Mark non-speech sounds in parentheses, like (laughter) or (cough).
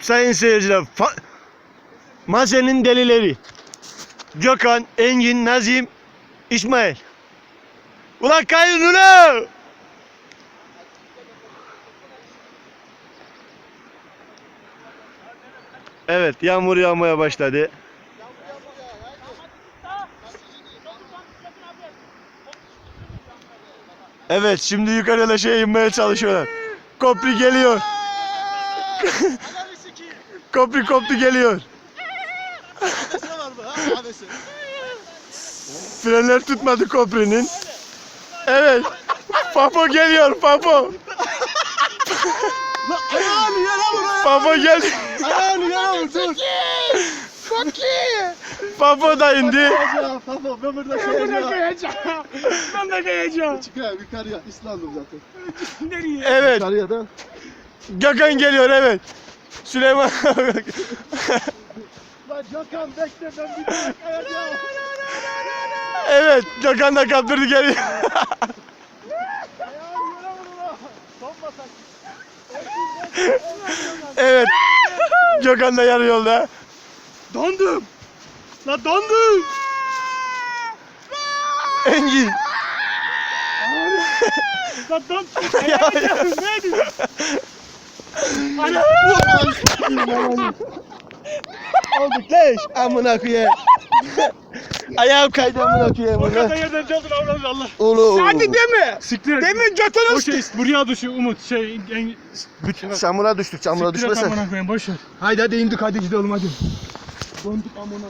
Sayın seyirciler, Maze'nin delileri. Gökhan, Engin, Nazim, İsmail. Ulan kayın ulan! Evet, yağmur yağmaya başladı. Evet, şimdi yukarıya şey inmeye çalışıyorlar. Kopri geliyor. (laughs) Kopri kopri geliyor. (laughs) Frenler tutmadı Kopri'nin. Evet. Papo geliyor Papo. Ayağını yere vur Papo geldi. ayağını yere vur dur. Papo da indi. Baba ben burada kayacağım. kayacağım. Ben de kayacağım. Çıkar yukarıya İslandım zaten. Nereye? Evet. Yukarıya da. Gökhan geliyor evet. Süleyman. (laughs) Lan Gökhan bekle ben bir kayacağım. evet. Gökhan da kaptırdı geliyor. Yere evet. Gökhan da yarı yolda. Dondum. La dondum. Engin. La dondum. (laughs) Ne diyorsun? Ana. Olduk leş. Amına koyayım. Ayağım kaydı amına koyayım. O kadar yerden çaldın Allah Allah. Oğlum. Hadi deme. Siktir. et. Demin O şey buraya düşüyor Umut. Şey en, Çamura düştük çamura Siktir et düşmesen. amına koyayım boş ver. Haydi hadi indik hadi gidelim hadi. Donduk amına.